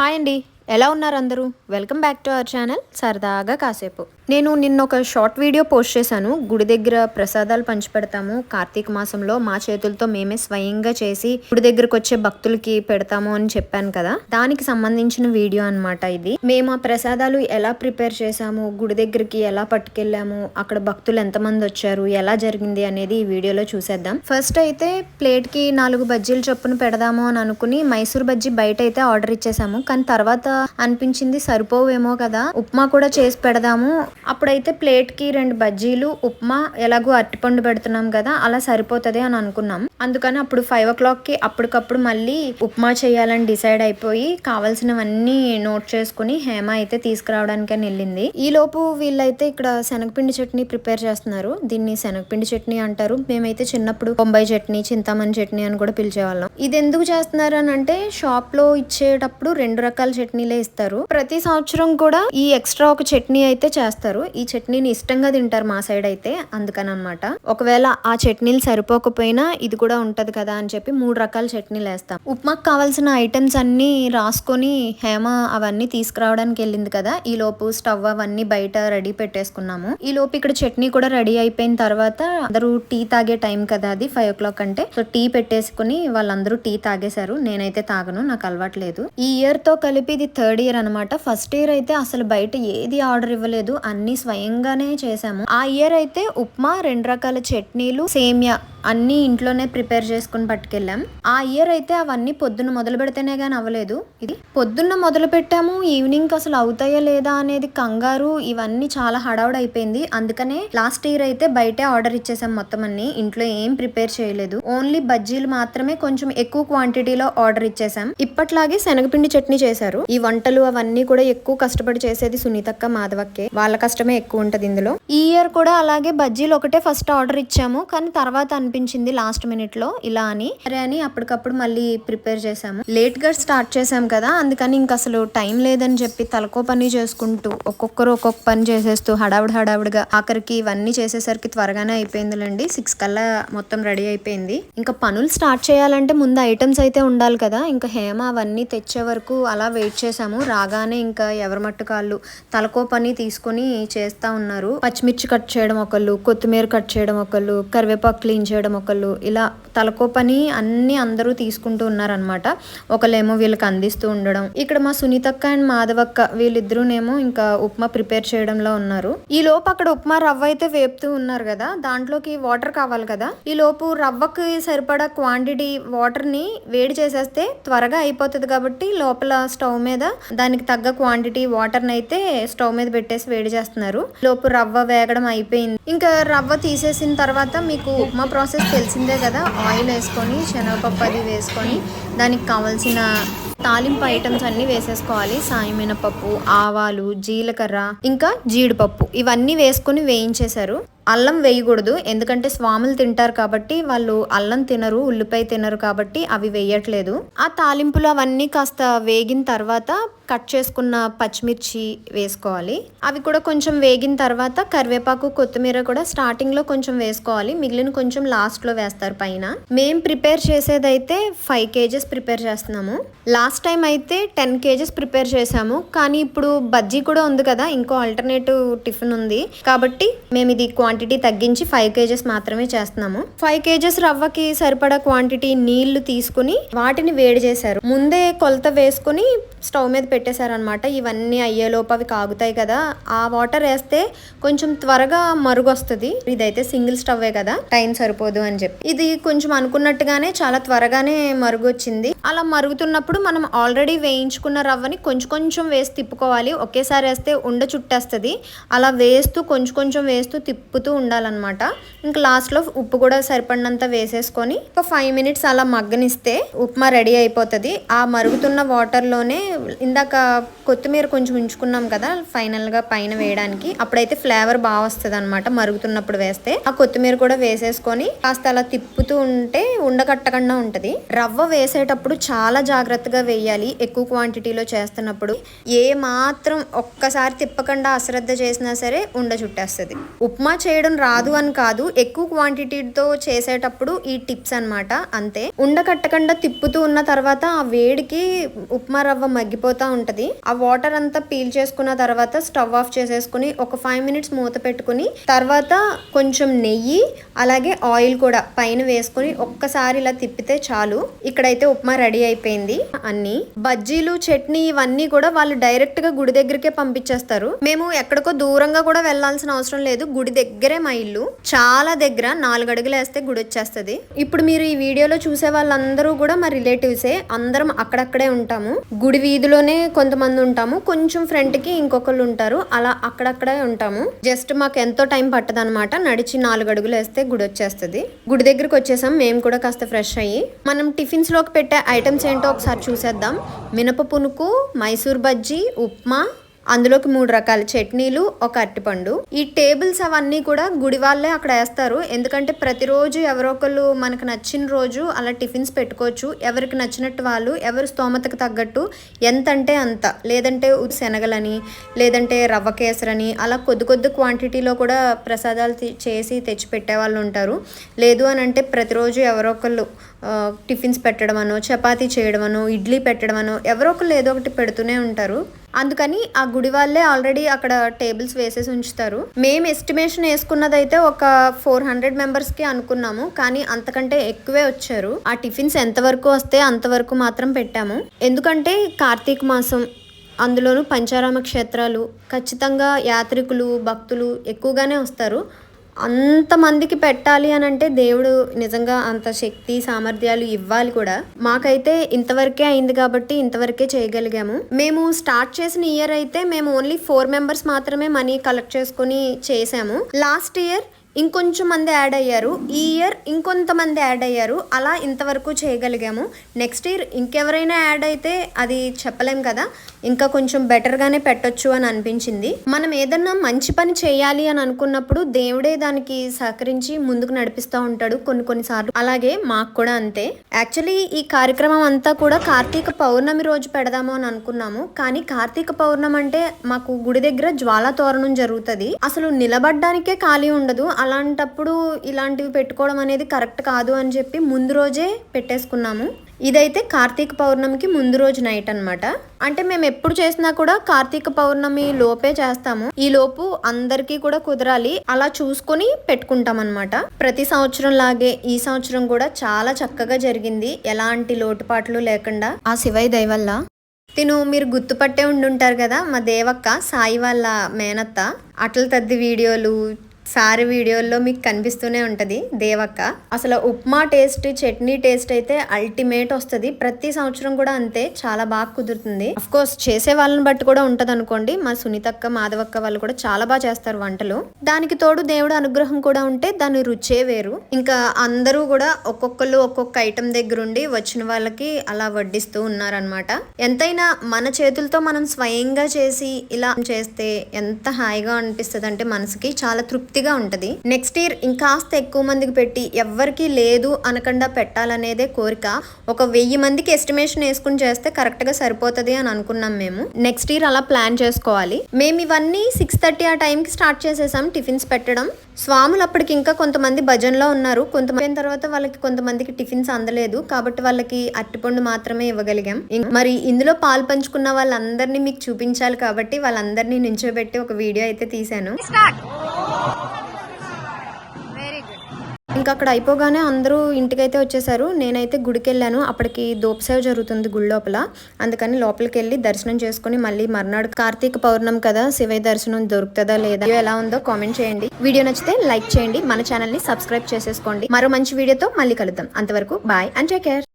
Hi అండి ఎలా ఉన్నారు అందరూ? Welcome back to our channel సరదాగా కాసేపు. నేను నిన్న ఒక షార్ట్ వీడియో పోస్ట్ చేశాను. గుడి దగ్గర ప్రసాదాలు పంచిపెడతాము. కార్తీక మాసంలో మా చేతులతో మేమే స్వయంగా చేసి గుడి దగ్గరకు వచ్చే భక్తులకి పెడతాము అని చెప్పాను కదా. దానికి సంబంధించిన వీడియో అన్నమాట ఇది. మేము ఆ ప్రసాదాలు ఎలా ప్రిపేర్ చేసాము గుడి దగ్గరికి ఎలా పట్టుకెళ్ళాము? అక్కడ భక్తులు ఎంతమంది వచ్చారు? ఎలా జరిగింది అనేది ఈ వీడియోలో చూసేద్దాం. ఫస్ట్ అయితే ప్లేట్కి నాలుగు బజ్జీలు చొప్పున పెడదాము అని అనుకుని మైసూర్ బజ్జీ బయట అయితే ఆర్డర్ ఇచ్చేసాము. కానీ తర్వాత అనిపించింది సరిపోవేమో కదా. ఉప్మా కూడా చేసి పెడదాము. అప్పుడైతే ప్లేట్కి రెండు బజ్జీలు ఉప్మా ఎలాగో అరటిపండు పెడుతున్నాం కదా అలా సరిపోతుంది అని అనుకున్నాం. అందుకని అప్పుడు ఫైవ్ ఓ క్లాక్కి అప్పటికప్పుడు మళ్ళీ ఉప్మా చేయాలని డిసైడ్ అయిపోయి కావాల్సినవన్నీ నోట్ చేసుకుని హేమ అయితే తీసుకురావడానికి అని వెళ్ళింది. ఈ లోపు వీళ్ళైతే ఇక్కడ శనగపిండి చట్నీ ప్రిపేర్ చేస్తున్నారు. దీన్ని శనగపిండి చట్నీ అంటారు. మేమైతే చిన్నప్పుడు బొంబాయి చట్నీ చింతామణి చట్నీ అని కూడా పిలిచేవాళ్ళం. ఇది ఎందుకు చేస్తున్నారు అని అంటే షాప్లో ఇచ్చేటప్పుడు రెండు రకాల చట్నీ ఇస్తారు. ప్రతి సంవత్సరం కూడా ఈ ఎక్స్ట్రా ఒక చట్నీ అయితే చేస్తారు. ఈ చట్నీని ఇష్టంగా తింటారు మా సైడ్ అయితే అందుకని అనమాట ఒకవేళ ఆ చట్నీలు సరిపోకపోయినా ఇది కూడా ఉంటది కదా అని చెప్పి మూడు రకాల చట్నీలు వేస్తాం. ఉప్మాకు కావాల్సిన ఐటమ్స్ అన్ని రాసుకొని హేమ అవన్నీ తీసుకురావడానికి వెళ్ళింది కదా. ఈ లోపు స్టవ్ అవన్నీ బయట రెడీ పెట్టేసుకున్నాము. ఈ లోపు ఇక్కడ చట్నీ కూడా రెడీ అయిపోయిన తర్వాత అందరూ టీ తాగే టైం కదా అది ఫైవ్ ఓ క్లాక్ అంటే. సో టీ పెట్టేసుకుని వాళ్ళందరూ టీ తాగేశారు. నేనైతే తాగను నాకు అలవాట్లేదు ఈ ఇయర్తో కలిపి ఇది థర్డ్ ఇయర్ అనమాట ఫస్ట్ ఇయర్ అయితే అసలు బయట ఏది ఆర్డర్ ఇవ్వలేదు. అన్ని స్వయంగానే చేసాము ఆ ఇయర్ అయితే ఉప్మా రెండు రకాల చట్నీలు సేమియా. అన్ని ఇంట్లోనే ప్రిపేర్ చేసుకుని పట్టుకెళ్ళాం. ఆ ఇయర్ అయితే అవన్నీ పొద్దున్న మొదలు పెడితేనే కానీ అవ్వలేదు. ఇది పొద్దున్న మొదలు పెట్టాము ఈవినింగ్ అసలు అవుతాయా లేదా అనేది కంగారు ఇవన్నీ చాలా హడావుడ్ అయిపోయింది. అందుకనే లాస్ట్ ఇయర్ అయితే బయటే ఆర్డర్ ఇచ్చేసాం మొత్తం అన్ని. ఇంట్లో ఏం ప్రిపేర్ చేయలేదు. ఓన్లీ బజ్జీలు మాత్రమే కొంచెం ఎక్కువ క్వాంటిటీలో ఆర్డర్ ఇచ్చేసాం. ఇప్పట్లాగే శనగపిండి చట్నీ చేశారు. ఈ వంటలు అవన్నీ కూడా ఎక్కువ కష్టపడి చేసేది సునీతక్క మాధవక్కే. వాళ్ళ కష్టమే ఎక్కువ ఉంటది ఇందులో. ఈ ఇయర్ కూడా అలాగే బజ్జీలు ఒకటే ఫస్ట్ ఆర్డర్ ఇచ్చాము. కానీ తర్వాత అనిపించింది లాస్ట్ మినిట్లో ఇలా అని. సరే అని అప్పటికప్పుడు మళ్ళీ ప్రిపేర్ చేసాము లేట్గా స్టార్ట్ చేసాం కదా అందుకని ఇంక అసలు టైం లేదని చెప్పి తలకో పని చేసుకుంటూ ఒక్కొక్కరు ఒక్కొక్క పని చేసేస్తూ హడావుడి హడావుడిగా ఆఖరికి ఇవన్నీ చేసేసరికి త్వరగానే అయిపోయిందిలేండి. సిక్స్ కల్లా మొత్తం రెడీ అయిపోయింది. ఇంకా పనులు స్టార్ట్ చేయాలంటే ముందు ఐటమ్స్ అయితే ఉండాలి కదా. ఇంకా హేమ అవన్నీ తెచ్చే వరకు అలా వెయిట్ చేసాము రాగానే ఇంకా ఎవరి మట్టు కాళ్ళు తలకో పని తీసుకొని చేస్తా ఉన్నారు. పచ్చిమిర్చి కట్ చేయడం ఒకళ్ళు కొత్తిమీర కట్ చేయడం ఒకళ్ళు కరివేపాకు క్లీన్ చేయడం ఒకళ్ళు. ఇలా తలకో పని అన్ని అందరూ తీసుకుంటూ ఉన్నారనమాట ఒకళ్ళేమో వీళ్ళకి అందిస్తూ ఉండడం. ఇక్కడ మా సునీతక్క అండ్ మాధవక్క వీళ్ళిద్దరూనేమో ఇంకా ఉప్మా ప్రిపేర్ చేయడంలో ఉన్నారు. ఈ లోపు అక్కడ ఉప్మా రవ్వ అయితే వేపుతూ ఉన్నారు కదా. దాంట్లోకి వాటర్ కావాలి కదా. ఈ లోపు రవ్వకి సరిపడా క్వాంటిటీ వాటర్ని వేడి చేసేస్తే త్వరగా అయిపోతుంది కాబట్టి లోపల స్టవ్ మీద దానికి తగ్గ క్వాంటిటీ వాటర్ అయితే స్టవ్ మీద పెట్టేసి వేడి చేస్తున్నారు. లోపు రవ్వ వేగడం అయిపోయింది. ఇంకా రవ్వ తీసేసిన తర్వాత మీకు ఉప్మా ప్రాసెస్ తెలిసిందే కదా ఆయిల్ వేసుకొని శనగపప్పు అది వేసుకొని దానికి కావాల్సిన తాలింపు ఐటమ్స్ అన్ని వేసేసుకోవాలి. సాయి మినపప్పు ఆవాలు జీలకర్ర ఇంకా జీడిపప్పు. ఇవన్నీ వేసుకొని వేయించేశారు. అల్లం వేయకూడదు. ఎందుకంటే స్వాములు తింటారు కాబట్టి వాళ్ళు అల్లం తినరు ఉల్లిపాయ తినరు కాబట్టి అవి వేయట్లేదు. ఆ తాలింపులు అవన్నీ కాస్త వేగిన తర్వాత కట్ చేసుకున్న పచ్చిమిర్చి వేసుకోవాలి. అవి కూడా కొంచెం వేగిన తర్వాత కరివేపాకు కొత్తిమీర కూడా స్టార్టింగ్లో కొంచెం వేసుకోవాలి. మిగిలిన కొంచెం లాస్ట్లో వేస్తారు పైన. మేం ప్రిపేర్ చేసేదైతే ఫైవ్ కేజెస్ ప్రిపేర్ చేస్తున్నాము. లాస్ట్ లాస్ట్ టైం అయితే టెన్ కేజెస్ ప్రిపేర్ చేసాము కానీ ఇప్పుడు బజ్జీ కూడా ఉంది కదా ఇంకో ఆల్టర్నేటివ్ టిఫిన్ ఉంది. కాబట్టి మేము ఇది క్వాంటిటీ తగ్గించి ఫైవ్ కేజెస్ మాత్రమే చేస్తున్నాము. ఫైవ్ కేజెస్ రవ్వకి సరిపడా క్వాంటిటీ నీళ్ళు తీసుకుని వాటిని వేడి చేశారు. ముందే కొలత వేసుకుని స్టవ్ మీద పెట్టేశారనమాట ఇవన్నీ అయ్యేలోపు అవి కాగుతాయి కదా. ఆ వాటర్ వేస్తే కొంచెం త్వరగా మరుగు వస్తుంది ఇదైతే సింగిల్ స్టవ్వే కదా. టైం సరిపోదు అని చెప్పి. ఇది కొంచెం అనుకున్నట్టుగానే చాలా త్వరగానే మరుగు వచ్చింది అలా మరుగుతున్నప్పుడు మనం ఆల్రెడీ వేయించుకున్న రవ్వని కొంచెం కొంచెం వేసి తిప్పుకోవాలి. ఒకేసారి వేస్తే ఉండ చుట్టేస్తుంది. అలా వేస్తూ కొంచెం కొంచెం వేస్తూ తిప్పుతూ ఉండాలన్నమాట. ఇంకా లాస్ట్లో ఉప్పు కూడా సరిపడినంత వేసేసుకొని ఒక ఫైవ్ మినిట్స్ అలా మగ్గనిస్తే ఉప్మా రెడీ అయిపోతుంది. ఆ మరుగుతున్న వాటర్లోనే ఇందాక కొత్తిమీర కొంచెం ఉంచుకున్నాం కదా ఫైనల్గా పైన వేయడానికి. అప్పుడైతే ఫ్లేవర్ బాగా వస్తుంది అనమాట మరుగుతున్నప్పుడు వేస్తే. ఆ కొత్తిమీర కూడా వేసేసుకొని కాస్త అలా తిప్పుతూ ఉంటే ఉండకట్టకుండా ఉంటుంది. రవ్వ వేసేటప్పుడు చాలా జాగ్రత్తగా వేయాలి ఎక్కువ క్వాంటిటీలో చేస్తున్నప్పుడు. ఏ మాత్రం ఒక్కసారి తిప్పకుండా అశ్రద్ధ చేసినా సరే ఉండ చుట్టేస్తుంది. ఉప్మా చేయడం రాదు అని కాదు ఎక్కువ క్వాంటిటీతో చేసేటప్పుడు ఈ టిప్స్ అన్నమాట. అంతే. ఉండ కట్టకుండా తిప్పుతూ ఉన్న తర్వాత ఆ వేడికి ఉప్మా రవ్వ మగ్గిపోతూ ఉంటుంది. ఆ వాటర్ అంతా పీల్ చేసుకున్న తర్వాత స్టవ్ ఆఫ్ చేసేసుకుని ఒక ఫైవ్ మినిట్స్ మూత పెట్టుకుని తర్వాత కొంచెం నెయ్యి అలాగే ఆయిల్ కూడా పైన వేసుకుని ఒక్కసారి ఇలా తిప్పితే చాలు. ఇక్కడైతే ఉప్మా రెడీ అయిపోయింది. అన్ని బజ్జీలు చట్నీ ఇవన్నీ కూడా వాళ్ళు డైరెక్ట్గా గుడి దగ్గరికే పంపించేస్తారు. మేము ఎక్కడికో దూరంగా కూడా వెళ్ళాల్సిన అవసరం లేదు. గుడి దగ్గరే మా ఇల్లు. చాలా దగ్గర నాలుగు అడుగులు వేస్తే గుడి వచ్చేస్తది. ఇప్పుడు మీరు ఈ వీడియోలో చూసే వాళ్ళందరూ కూడా మా రిలేటివ్సే. అందరం అక్కడక్కడే ఉంటాము. గుడి వీధిలోనే కొంతమంది ఉంటాము. కొంచెం ఫ్రంట్కి ఇంకొకళ్ళు ఉంటారు. అలా అక్కడక్కడే ఉంటాము. జస్ట్ మాకు ఎంతో టైం పట్టదనమాట నడిచి నాలుగు అడుగులు వేస్తే గుడి వచ్చేస్తుంది. గుడి దగ్గరికి వచ్చేసాం. మేము కూడా కాస్త ఫ్రెష్ అయ్యి. మనం టిఫిన్స్లోకి పెట్టే ఐటమ్స్ ఏంటో ఒకసారి చూసేద్దాం మినప పునుకు మైసూర్ బజ్జీ ఉప్మా అందులోకి మూడు రకాల చట్నీలు ఒక అరటిపండు. ఈ టేబుల్స్ అవన్నీ కూడా గుడి వాళ్ళే అక్కడ వేస్తారు. ఎందుకంటే ప్రతిరోజు ఎవరో ఒకళ్ళు మనకు నచ్చిన రోజు అలా టిఫిన్స్ పెట్టుకోవచ్చు. ఎవరికి నచ్చినట్టు వాళ్ళు ఎవరి స్తోమతకు తగ్గట్టు ఎంత అంటే అంత. లేదంటే శనగలని లేదంటే రవ్వ కేసరని అలా కొద్ది కొద్ది క్వాంటిటీలో కూడా ప్రసాదాలు చేసి తెచ్చి పెట్టే వాళ్ళు ఉంటారు. లేదు అని అంటే ప్రతిరోజు ఎవరో ఒకళ్ళు టిఫిన్స్ పెట్టడమనో చపాతీ చేయడమనో ఇడ్లీ పెట్టడమనో ఎవరో ఒకళ్ళు ఏదో ఒకటి పెడుతూనే ఉంటారు. అందుకని ఆ గుడి వాళ్ళే ఆల్రెడీ అక్కడ టేబుల్స్ వేసేసి ఉంచుతారు. మేము ఎస్టిమేషన్ వేసుకున్నదైతే ఒక ఫోర్ హండ్రెడ్ మెంబర్స్కి అనుకున్నాము కానీ అంతకంటే ఎక్కువే వచ్చారు. ఆ టిఫిన్స్ ఎంతవరకు వస్తే అంతవరకు మాత్రం పెట్టాము. ఎందుకంటే కార్తీక మాసం అందులోనూ పంచారామ క్షేత్రాలు ఖచ్చితంగా యాత్రికులు భక్తులు ఎక్కువగానే వస్తారు. అంతమందికి పెట్టాలి అని అంటే దేవుడు నిజంగా అంత శక్తి సామర్థ్యాలు ఇవ్వాలి కూడా. మాకైతే ఇంతవరకే అయింది కాబట్టి ఇంతవరకే చేయగలిగాము. మేము స్టార్ట్ చేసిన ఇయర్ అయితే మేము ఓన్లీ ఫోర్ మెంబర్స్ మాత్రమే మనీ కలెక్ట్ చేసుకుని చేసాము. లాస్ట్ ఇయర్ ఇంకొంచెం మంది యాడ్ అయ్యారు. ఈ ఇయర్ ఇంకొంతమంది యాడ్ అయ్యారు. అలా ఇంతవరకు చేయగలిగాము. నెక్స్ట్ ఇయర్ ఇంకెవరైనా యాడ్ అయితే అది చెప్పలేం కదా. ఇంకా కొంచెం బెటర్గానే పెట్టొచ్చు అని అనిపించింది. మనం ఏదన్నా మంచి పని చేయాలి అని అనుకున్నప్పుడు దేవుడే దానికి సహకరించి ముందుకు నడిపిస్తూ ఉంటాడు కొన్ని కొన్నిసార్లు అలాగే మాకు కూడా అంతే. యాక్చువల్లీ ఈ కార్యక్రమం అంతా కూడా కార్తీక పౌర్ణమి రోజు పెడదాము అని అనుకున్నాము. కానీ కార్తీక పౌర్ణమి అంటే మాకు గుడి దగ్గర జ్వాలా తోరణం జరుగుతుంది. అసలు నిలబడ్డానికే ఖాళీ ఉండదు. అలాంటప్పుడు ఇలాంటివి పెట్టుకోవడం అనేది కరెక్ట్ కాదు అని చెప్పి ముందు రోజే పెట్టేసుకున్నాము. ఇదైతే కార్తీక పౌర్ణమికి ముందు రోజు నైట్ అనమాట అంటే మేము ఎప్పుడు చేసినా కూడా కార్తీక పౌర్ణమి లోపే చేస్తాము. ఈ లోపు అందరికీ కూడా కుదరాలి. అలా చూసుకొని పెట్టుకుంటాం అనమాట ప్రతి సంవత్సరం లాగే ఈ సంవత్సరం కూడా చాలా చక్కగా జరిగింది. ఎలాంటి లోటుపాట్లు లేకుండా. ఆ శివయ్య దయవల్ల తిను మీరు గుర్తుపట్టే ఉండుంటారు కదా మా దేవక్క సాయి వాళ్ళ మేనత్త. అట్ల తద్ది వీడియోలు సారి వీడియోల్లో మీకు కనిపిస్తూనే ఉంటుంది దేవక్క. అసలు ఉప్మా టేస్ట్ చట్నీ టేస్ట్ అయితే అల్టిమేట్ వస్తుంది. ప్రతి సంవత్సరం కూడా అంతే చాలా బాగా కుదురుతుంది. అఫ్ కోర్స్ చేసే వాళ్ళని బట్టి కూడా ఉంటది అనుకోండి. మా సునీతక్క మాధవక్క వాళ్ళు కూడా చాలా బాగా చేస్తారు వంటలు. దానికి తోడు దేవుడు అనుగ్రహం కూడా ఉంటే దాని రుచే వేరు. ఇంకా అందరూ కూడా ఒక్కొక్కళ్ళు ఒక్కొక్క ఐటమ్ దగ్గర ఉండి వచ్చిన వాళ్ళకి అలా వడ్డిస్తూ ఉన్నారనమాట ఎంతైనా మన చేతులతో మనం స్వయంగా చేసి ఇలా చేస్తే ఎంత హాయిగా అనిపిస్తుంది అంటే మనసుకి చాలా తృప్తి తృప్తిగా ఉంటుంది. నెక్స్ట్ ఇయర్ ఇంకాస్త ఎక్కువ మందికి పెట్టి ఎవ్వరికి లేదు అనకుండా పెట్టాలనేదే కోరిక. ఒక వెయ్యి మందికి ఎస్టిమేషన్ వేసుకుని చేస్తే కరెక్ట్గా సరిపోతుంది అని అనుకున్నాం మేము. నెక్స్ట్ ఇయర్ అలా ప్లాన్ చేసుకోవాలి. మేము ఇవన్నీ సిక్స్ థర్టీ ఆ టైంకి స్టార్ట్ చేసేసాం టిఫిన్స్ పెట్టడం. స్వాములు అప్పటికి ఇంకా కొంతమంది భజనలో ఉన్నారు. కొంతమంది తర్వాత వాళ్ళకి కొంతమందికి టిఫిన్స్ అందలేదు. కాబట్టి వాళ్ళకి అరటిపండు మాత్రమే ఇవ్వగలిగాం. మరి ఇందులో పాలు పంచుకున్న వాళ్ళందరినీ మీకు చూపించాలి కాబట్టి వాళ్ళందరినీ నించోబెట్టి ఒక వీడియో అయితే తీశాను. ఇంకా అక్కడ అయిపోగానే అందరూ ఇంటికైతే వచ్చేసారు. నేనైతే గుడికి వెళ్ళాను అప్పటికి దోపసేవ జరుగుతుంది గుడి లోపల. అందుకని లోపలికి వెళ్ళి దర్శనం చేసుకుని మళ్ళీ మర్నాడు కార్తీక పౌర్ణం కదా శివయ్య దర్శనం దొరుకుతుందా లేదా ఎలా ఉందో కామెంట్ చేయండి. వీడియో నచ్చితే లైక్ చేయండి. మన ఛానల్ని సబ్స్క్రైబ్ చేసేసుకోండి. మరో మంచి వీడియోతో మళ్ళీ కలుద్దాం. అంతవరకు బాయ్ అండ్ టేక్ కేర్.